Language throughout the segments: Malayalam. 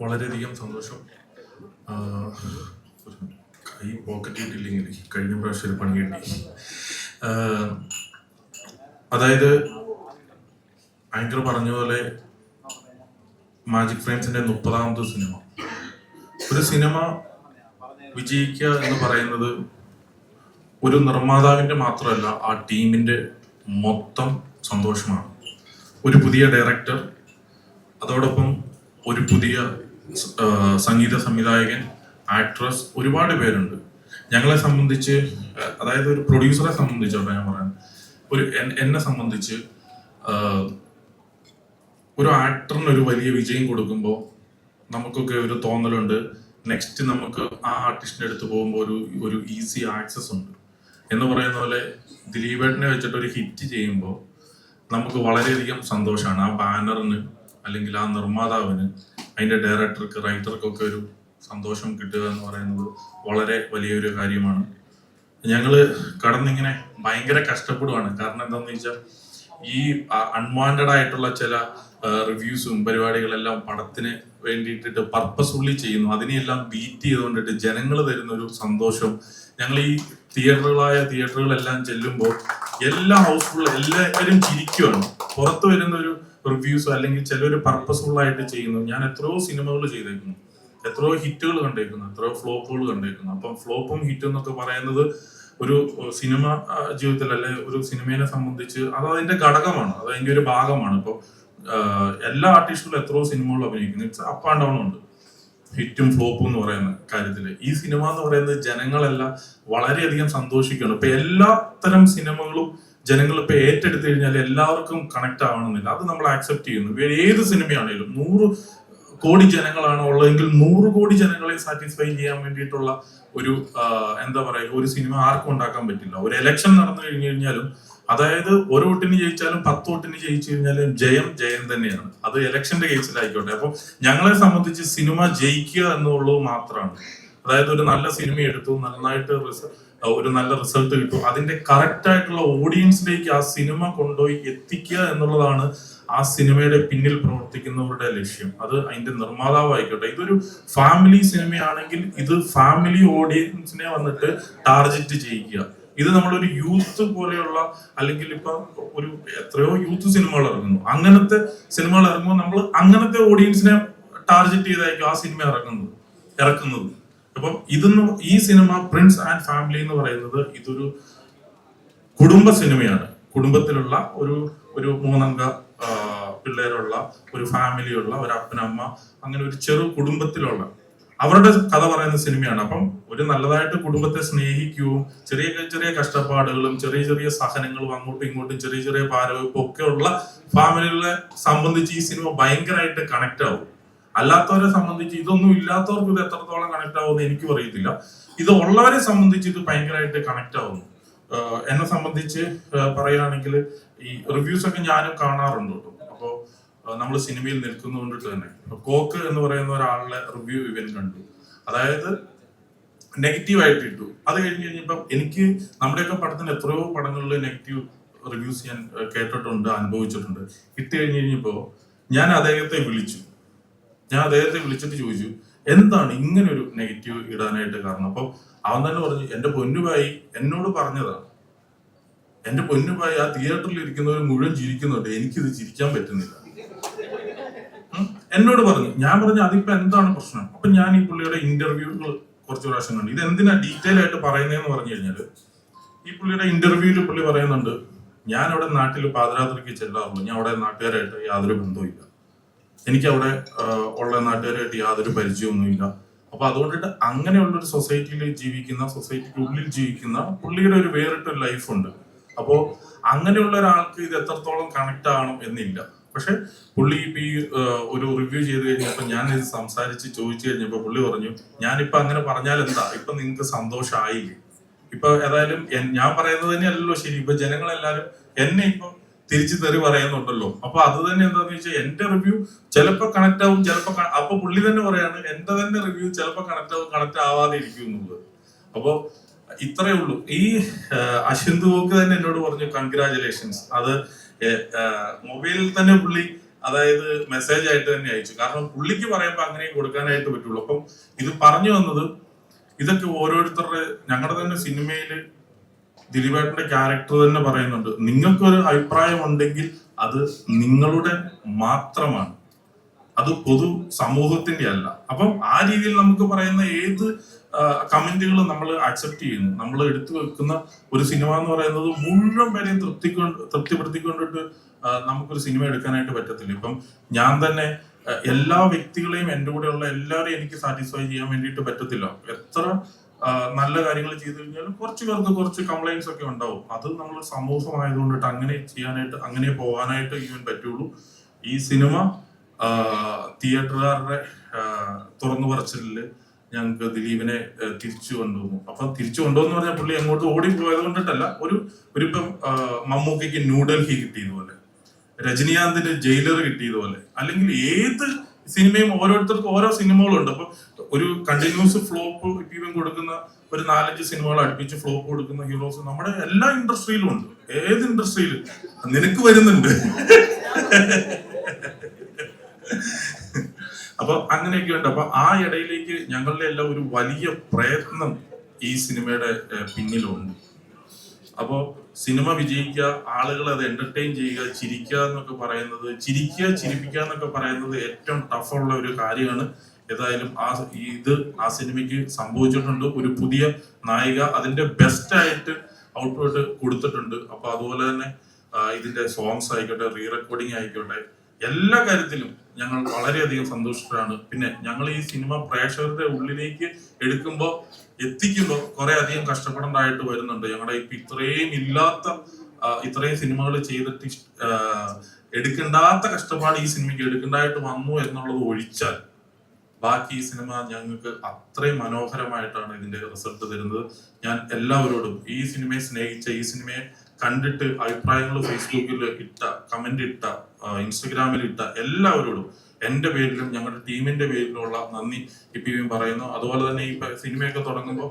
വളരെയധികം സന്തോഷം. കൈ പോക്കറ്റ് കിട്ടിയില്ലെങ്കിൽ കഴിഞ്ഞ പ്രാവശ്യം ഒരു പണി കിട്ടി. അതായത് ആങ്കർ പറഞ്ഞ പോലെ മാജിക് ഫ്രെയിംസിന്റെ മുപ്പതാമത്തെ സിനിമ. ഒരു സിനിമ വിജയിക്കുക എന്ന് പറയുന്നത് ഒരു നിർമ്മാതാവിന്റെ മാത്രമല്ല ആ ടീമിന്റെ മൊത്തം സന്തോഷമാണ്. ഒരു പുതിയ ഡയറക്ടർ അതോടൊപ്പം ഒരു പുതിയ സംഗീത സംവിധായകൻ ആക്ട്രസ് ഒരുപാട് പേരുണ്ട്. ഞങ്ങളെ സംബന്ധിച്ച് അതായത് ഒരു പ്രൊഡ്യൂസറെ സംബന്ധിച്ചോട്ടെ ഞാൻ പറയാൻ ഒരു എന്നെ സംബന്ധിച്ച് ഒരു ആക്ടറിന് ഒരു വലിയ വിജയം കൊടുക്കുമ്പോൾ നമുക്കൊക്കെ ഒരു തോന്നലുണ്ട്. നെക്സ്റ്റ് നമുക്ക് ആ ആർട്ടിസ്റ്റിന്റെ അടുത്ത് പോകുമ്പോൾ ഒരു ഒരു ഈസി ആക്സസ് ഉണ്ട്. എന്ന് പറയുന്ന പോലെ ദിലീപേട്ടനെ വെച്ചിട്ട് ഒരു ഹിറ്റ് ചെയ്യുമ്പോൾ നമുക്ക് വളരെയധികം സന്തോഷമാണ്. ആ ബാനറിന് അല്ലെങ്കിൽ ആ നിർമ്മാതാവിന് അതിന്റെ ഡയറക്ടർക്ക് റൈറ്റർക്കൊക്കെ ഒരു സന്തോഷം കിട്ടുക എന്ന് പറയുന്നത് വളരെ വലിയൊരു കാര്യമാണ്. ഞങ്ങൾ കടന്നിങ്ങനെ ഭയങ്കര കഷ്ടപ്പെടുവാണ്. കാരണം എന്താണെന്ന് വെച്ചാൽ ഈ അൺവാണ്ടഡ് ആയിട്ടുള്ള ചില റിവ്യൂസും പരിപാടികളെല്ലാം പടത്തിന് വേണ്ടിയിട്ടിട്ട് പർപ്പസ്ഫുള്ളി ചെയ്യുന്നു. അതിനെയെല്ലാം ബീറ്റ് ചെയ്തുകൊണ്ടിട്ട് ജനങ്ങൾ തരുന്ന ഒരു സന്തോഷം. ഞങ്ങൾ ഈ തിയേറ്ററുകളായ തിയേറ്ററുകളെല്ലാം ചെല്ലുമ്പോൾ എല്ലാം ഹൗസ്ഫുൾ എല്ലാവരും ചിരിക്കുവാണ്. പുറത്തു വരുന്ന ഒരു റിവ്യൂസോ അല്ലെങ്കിൽ ചിലർ പർപ്പസ്ഫുൾ ആയിട്ട് ചെയ്യുന്നു. ഞാൻ എത്രയോ സിനിമകൾ ചെയ്തേക്കുന്നു. എത്രയോ ഹിറ്റുകൾ കണ്ടേക്കുന്നു. എത്രയോ ഫ്ലോപ്പുകൾ കണ്ടേക്കുന്നു. അപ്പം ഫ്ലോപ്പും ഹിറ്റും എന്നൊക്കെ പറയുന്നത് ഒരു സിനിമ ജീവിതത്തിൽ അല്ലെ ഒരു സിനിമയെ സംബന്ധിച്ച് അത് അതിന്റെ ഘടകമാണ്. അത് അതിന്റെ ഒരു ഭാഗമാണ്. ഇപ്പോൾ എല്ലാ ആർട്ടിസ്റ്റുകളും എത്രയോ സിനിമകൾ അഭിനയിക്കുന്നു. ഇറ്റ്സ് അപ്പ് ആൻഡ് ഡൗൺ ഉണ്ട്. ഹിറ്റും ഫ്ലോപ്പും എന്ന് പറയുന്ന കാര്യത്തിൽ ഈ സിനിമ എന്ന് പറയുന്നത് ജനങ്ങളെല്ലാം വളരെയധികം സന്തോഷിക്കുകയാണ്. ഇപ്പൊ എല്ലാ തരം സിനിമകളും ജനങ്ങൾ ഇപ്പൊ ഏറ്റെടുത്തു കഴിഞ്ഞാൽ എല്ലാവർക്കും കണക്ട് ആവണമെന്നില്ല. അത് നമ്മൾ ആക്സെപ്റ്റ് ചെയ്യുന്നു. ഏത് സിനിമയാണെങ്കിലും നൂറ് കോടി ജനങ്ങളാണ് ഉള്ളതെങ്കിൽ നൂറ് കോടി ജനങ്ങളെ സാറ്റിസ്ഫൈ ചെയ്യാൻ വേണ്ടിയിട്ടുള്ള ഒരു എന്താ പറയുക ഒരു സിനിമ ആർക്കും ഉണ്ടാക്കാൻ പറ്റില്ല. ഒരു എലക്ഷൻ നടന്നു കഴിഞ്ഞു കഴിഞ്ഞാലും അതായത് ഒരു വോട്ടിന് ജയിച്ചാലും പത്ത് വോട്ടിന് ജയിച്ചു കഴിഞ്ഞാലും ജയം ജയം തന്നെയാണ്. അത് ഇലക്ഷന്റെ കേസിലായിക്കോട്ടെ അപ്പൊ ഞങ്ങളെ സംബന്ധിച്ച് സിനിമ ജയിക്കുക എന്നുള്ളത് മാത്രമാണ്. അതായത് ഒരു നല്ല സിനിമ എടുത്തു നന്നായിട്ട് ഒരു നല്ല റിസൾട്ട് കിട്ടും. അതിന്റെ കറക്റ്റ് ആയിട്ടുള്ള ഓഡിയൻസിലേക്ക് ആ സിനിമ കൊണ്ടുപോയി എത്തിക്കുക എന്നുള്ളതാണ് ആ സിനിമയുടെ പിന്നിൽ പ്രവർത്തിക്കുന്നവരുടെ ലക്ഷ്യം. അത് അതിന്റെ നിർമ്മാതാവ് ആയിക്കോട്ടെ ഇതൊരു ഫാമിലി സിനിമയാണെങ്കിൽ ഇത് ഫാമിലി ഓഡിയൻസിനെ വന്നിട്ട് ടാർഗറ്റ് ചെയ്യുക ഇത് നമ്മളൊരു യൂത്ത് പോലെയുള്ള അല്ലെങ്കിൽ ഇപ്പൊ ഒരു എത്രയോ യൂത്ത് സിനിമകൾ ഇറങ്ങുന്നു. അങ്ങനത്തെ സിനിമകൾ ഇറങ്ങുമ്പോൾ നമ്മൾ അങ്ങനത്തെ ഓഡിയൻസിനെ ടാർഗറ്റ് ചെയ്തായിരിക്കും ആ സിനിമ ഇറങ്ങുന്നത്. ഇറക്കുന്നത്. അപ്പം ഇതെന്ന് ഈ സിനിമ പ്രിൻസ് ആൻഡ് ഫാമിലി എന്ന് പറയുന്നത് ഇതൊരു കുടുംബ സിനിമയാണ്. കുടുംബത്തിലുള്ള ഒരു ഒരു മൂന്നംഗ പിള്ളേരുള്ള ഒരു ഫാമിലിയുള്ള ഒരു അപ്പനമ്മ അങ്ങനെ ഒരു ചെറു കുടുംബത്തിലുള്ള അവരുടെ കഥ പറയുന്ന സിനിമയാണ്. അപ്പം ഒരു നല്ലതായിട്ട് കുടുംബത്തെ സ്നേഹിക്കുകയും ചെറിയ ചെറിയ കഷ്ടപ്പാടുകളും ചെറിയ ചെറിയ സഹനങ്ങളും അങ്ങോട്ടും ഇങ്ങോട്ടും ചെറിയ ചെറിയ പാരവെപ്പും ഒക്കെ ഉള്ള ഫാമിലികളെ സംബന്ധിച്ച് ഈ സിനിമ ഭയങ്കരമായിട്ട് കണക്ട് ആവും. അല്ലാത്തവരെ സംബന്ധിച്ച് ഇതൊന്നും ഇല്ലാത്തവർക്ക് ഇത് എത്രത്തോളം കണക്ട് ആവുമെന്ന് എനിക്കും അറിയത്തില്ല. ഇത് ഉള്ളവരെ സംബന്ധിച്ച് ഇത് ഭയങ്കരമായിട്ട് കണക്ട് ആവുന്നു. എന്നെ സംബന്ധിച്ച് പറയുകയാണെങ്കിൽ ഈ റിവ്യൂസ് ഒക്കെ ഞാനും കാണാറുണ്ട് കേട്ടോ. അപ്പോൾ നമ്മൾ സിനിമയിൽ നിൽക്കുന്നതുകൊണ്ടിട്ട് തന്നെ. കോക്ക് എന്ന് പറയുന്ന ഒരാളുടെ റിവ്യൂ ഇവൻ കണ്ടു. അതായത് നെഗറ്റീവ് ആയിട്ട് ഇട്ടു. അത് കഴിഞ്ഞ് കഴിഞ്ഞപ്പോൾ എനിക്ക് നമ്മുടെയൊക്കെ പടത്തിന് എത്രയോ പടങ്ങളിൽ നെഗറ്റീവ് റിവ്യൂസ് ഞാൻ കേട്ടിട്ടുണ്ട് അനുഭവിച്ചിട്ടുണ്ട്. ഇട്ട് കഴിഞ്ഞ് കഴിഞ്ഞപ്പോൾ ഞാൻ അദ്ദേഹത്തെ വിളിച്ചു. ഞാൻ അദ്ദേഹത്തെ വിളിച്ചിട്ട് ചോദിച്ചു എന്താണ് ഇങ്ങനെ ഒരു നെഗറ്റീവ് ഇടാനായിട്ട് കാരണം? അപ്പൊ അവൻ തന്നെ പറഞ്ഞു എന്റെ പൊന്നുഭായി എന്നോട് പറഞ്ഞതാണ്. എന്റെ പൊന്നുഭായി ആ തിയേറ്ററിൽ ഇരിക്കുന്നവർ മുഴുവൻ ചിരിക്കുന്നുണ്ട്. എനിക്കിത് ചിരിക്കാൻ പറ്റുന്നില്ല. എന്നോട് പറഞ്ഞു ഞാൻ പറഞ്ഞു അതിപ്പോ എന്താണ് പ്രശ്നം? അപ്പൊ ഞാൻ ഈ പുള്ളിയുടെ ഇന്റർവ്യൂകൾ കുറച്ച് പ്രാവശ്യം കണ്ടു. ഇത് എന്തിനാ ഡീറ്റെയിൽ ആയിട്ട് പറയുന്നതെന്ന് പറഞ്ഞു കഴിഞ്ഞാൽ ഈ പുള്ളിയുടെ ഇന്റർവ്യൂവിൽ പുള്ളി പറയുന്നുണ്ട് ഞാൻ അവിടെ നാട്ടിൽ പാതിരാത്രിക്ക് ചെല്ലാറുള്ളൂ ഞാൻ അവിടെ നാട്ടുകാരായിട്ട് യാതൊരു ബന്ധവുമില്ല. എനിക്ക് അവിടെ ഉള്ള നാട്ടുകാരായിട്ട് യാതൊരു പരിചയമൊന്നുമില്ല. അപ്പൊ അതുകൊണ്ടിട്ട് അങ്ങനെയുള്ള ഒരു സൊസൈറ്റിയിൽ ജീവിക്കുന്ന സൊസൈറ്റിക്ക് ഉള്ളിൽ ജീവിക്കുന്ന പുള്ളിയുടെ ഒരു വേറിട്ടൊരു ലൈഫുണ്ട്. അപ്പോ അങ്ങനെയുള്ള ഒരാൾക്ക് ഇത് എത്രത്തോളം കണക്ട് ആകണം എന്നില്ല. പക്ഷെ പുള്ളി ഇപ്പൊ ഈ ഒരു റിവ്യൂ ചെയ്ത് കഴിഞ്ഞപ്പോ ഞാൻ ഇത് സംസാരിച്ച് ചോദിച്ചു കഴിഞ്ഞപ്പോ പുള്ളി പറഞ്ഞു ഞാനിപ്പോ അങ്ങനെ പറഞ്ഞാൽ എന്താ? ഇപ്പൊ നിങ്ങൾക്ക് സന്തോഷമായില്ലേ ഇപ്പൊ ഏതായാലും ഞാൻ പറയുന്നത് തന്നെയല്ലല്ലോ ശരി. ഇപ്പൊ ജനങ്ങളെല്ലാരും എന്നെ ഇപ്പൊ തിരിച്ചു തെറി പറയുന്നുണ്ടല്ലോ. അപ്പൊ അത് തന്നെ എന്താന്ന് വെച്ചാൽ എന്റെ റിവ്യൂ ചിലപ്പോ കണക്ട് ആവും ചിലപ്പോ ക- അപ്പൊ പുള്ളി തന്നെ പറയാണ് എന്റെ തന്നെ റിവ്യൂ ചിലപ്പോ കണക്ട് ആവും കണക്ട് ആവാതെ ഇരിക്കും എന്നുള്ളത്. അപ്പോ ഇത്രയേ ഉള്ളൂ. ഈ അശ്വിന്ത് വോക്ക് തന്നെ എന്നോട് പറഞ്ഞു കൺഗ്രാചുലേഷൻസ് അത് മൊബൈലിൽ തന്നെ പുള്ളി അതായത് മെസ്സേജ് ആയിട്ട് തന്നെ അയച്ചു. കാരണം പുള്ളിക്ക് പറയുമ്പോൾ അങ്ങനെ കൊടുക്കാനായിട്ട് പറ്റുള്ളൂ. അപ്പം ഇത് പറഞ്ഞു വന്നത് ഇതൊക്കെ ഓരോരുത്തരുടെ ഞങ്ങളുടെ തന്നെ സിനിമയിൽ ദിലീപേട്ടന്റെ ക്യാരക്ടർ തന്നെ പറയുന്നുണ്ട്. നിങ്ങൾക്കൊരു അഭിപ്രായം ഉണ്ടെങ്കിൽ അത് നിങ്ങളുടെ മാത്രമാണ്. അത് പൊതു സമൂഹത്തിന്റെ അല്ല. അപ്പം ആ രീതിയിൽ നമുക്ക് പറയുന്ന ഏത് കമന്റുകളും നമ്മൾ അക്സെപ്റ്റ് ചെയ്യുന്നു. നമ്മൾ എടുത്തു വെക്കുന്ന ഒരു സിനിമ എന്ന് പറയുന്നത് മുഴുവൻ പേരെയും തൃപ്തിക്കൊണ്ട് തൃപ്തിപ്പെടുത്തിക്കൊണ്ടിട്ട് നമുക്കൊരു സിനിമ എടുക്കാനായിട്ട് പറ്റത്തില്ല. ഇപ്പം ഞാൻ തന്നെ എല്ലാ വ്യക്തികളെയും എന്റെ കൂടെയുള്ള എല്ലാവരെയും എനിക്ക് സാറ്റിസ്ഫൈ ചെയ്യാൻ വേണ്ടിയിട്ട് പറ്റത്തില്ല. എത്ര നല്ല കാര്യങ്ങൾ ചെയ്തു കഴിഞ്ഞാലും കുറച്ച് പേർക്ക് കുറച്ച് കംപ്ലൈൻസ് ഒക്കെ ഉണ്ടാവും. അത് നമ്മൾ സമൂഹമായതുകൊണ്ടിട്ട് അങ്ങനെ ചെയ്യാനായിട്ട് അങ്ങനെ പോകാനായിട്ട് ഇവൻ പറ്റുള്ളൂ. ഈ സിനിമ തിയേറ്ററുകാരുടെ തുറന്നു പറച്ചിലിൽ ഞങ്ങൾക്ക് ദിലീപിനെ തിരിച്ചു കൊണ്ടുവന്നു. അപ്പൊ തിരിച്ചു കൊണ്ടുവന്നു പറഞ്ഞാൽ പുള്ളി എങ്ങോട്ട് ഓടി പോയത് കൊണ്ടിട്ടല്ല. ഒരു ഒരിപ്പം മമ്മൂക്കയ്ക്ക് ന്യൂഡൽഹി കിട്ടിയതുപോലെ. രജനീകാന്തിന് ജയിലർ കിട്ടിയതുപോലെ. അല്ലെങ്കിൽ ഏത് സിനിമയും ഓരോരുത്തർക്കും ഓരോ സിനിമകളുണ്ട്. അപ്പൊ ഒരു കണ്ടിന്യൂസ് ഫ്ലോപ്പ് ഇപ്പം കൊടുക്കുന്ന ഒരു നാലഞ്ച് സിനിമകൾ അടുപ്പിച്ച് ഫ്ലോപ്പ് കൊടുക്കുന്ന ഹീറോസ് നമ്മുടെ എല്ലാ ഇൻഡസ്ട്രിയിലും ഉണ്ട്. ഏത് ഇൻഡസ്ട്രിയിലും നിനക്ക് വരുന്നുണ്ട്. അപ്പൊ അങ്ങനെയൊക്കെ ഉണ്ട്. അപ്പൊ ആ ഇടയിലേക്ക് ഞങ്ങളുടെ എല്ലാം ഒരു വലിയ പ്രയത്നം ഈ സിനിമയുടെ പിന്നിലുണ്ട്. അപ്പോ സിനിമ വിജയിക്കുക ആളുകൾ അത് എന്റർടൈൻ ചെയ്യുക ചിരിക്കുക എന്നൊക്കെ പറയുന്നത് ചിരിക്കുക ചിരിപ്പിക്കുക എന്നൊക്കെ പറയുന്നത് ഏറ്റവും ടഫുള്ള ഒരു കാര്യമാണ്. ഏതായാലും ആ ഇത് ആ സിനിമയ്ക്ക് സംഭവിച്ചിട്ടുണ്ട്. ഒരു പുതിയ നായിക അതിന്റെ ബെസ്റ്റ് ആയിട്ട് ഔട്ട്പുട്ട് കൊടുത്തിട്ടുണ്ട്. അപ്പൊ അതുപോലെ തന്നെ ഇതിന്റെ സോങ്സ് ആയിക്കോട്ടെ റീ റെക്കോർഡിംഗ് ആയിക്കോട്ടെ എല്ലാ കാര്യത്തിലും ഞങ്ങൾ വളരെയധികം സന്തുഷ്ടരാണ് പിന്നെ ഞങ്ങൾ ഈ സിനിമ പ്രേക്ഷകരുടെ ഉള്ളിലേക്ക് എടുക്കുമ്പോൾ എത്തിക്കുമ്പോൾ കുറെ അധികം കഷ്ടപ്പെടേണ്ടതായിട്ട് വരുന്നുണ്ട്. ഞങ്ങളുടെ ഇപ്പൊ ഇത്രയും ഇല്ലാത്ത ഇത്രയും സിനിമകൾ ചെയ്തിട്ട് എടുക്കണ്ടാത്ത കഷ്ടപ്പാട് ഈ സിനിമയ്ക്ക് എടുക്കേണ്ടതായിട്ട് വന്നു എന്നുള്ളത് ഒഴിച്ചാൽ ബാക്കി ഈ സിനിമ ഞങ്ങൾക്ക് അത്രയും മനോഹരമായിട്ടാണ് ഇതിന്റെ റിസൾട്ട് തരുന്നത്. ഞാൻ എല്ലാവരോടും ഈ സിനിമയെ സ്നേഹിച്ച ഈ സിനിമയെ കണ്ടിട്ട് അഭിപ്രായങ്ങൾ ഫേസ്ബുക്കിൽ ഇട്ട കമന്റ് ഇട്ട ഇൻസ്റ്റഗ്രാമിൽ ഇട്ട എല്ലാവരോടും എന്റെ പേരിലും ഞങ്ങളുടെ ടീമിന്റെ പേരിലുള്ള നന്ദി ഇപ്പം പറയുന്നു. അതുപോലെ തന്നെ ഈ സിനിമയൊക്കെ തുടങ്ങുമ്പോൾ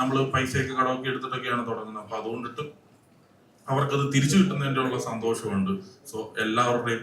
നമ്മൾ പൈസയൊക്കെ കടമൊക്കെ എടുത്തിട്ടൊക്കെയാണ് തുടങ്ങുന്നത്. അപ്പൊ അതുകൊണ്ടിട്ട് അവർക്കത് തിരിച്ചു കിട്ടുന്നതിന്റെ ഉള്ള സന്തോഷമുണ്ട്. സോ എല്ലാവരുടെയും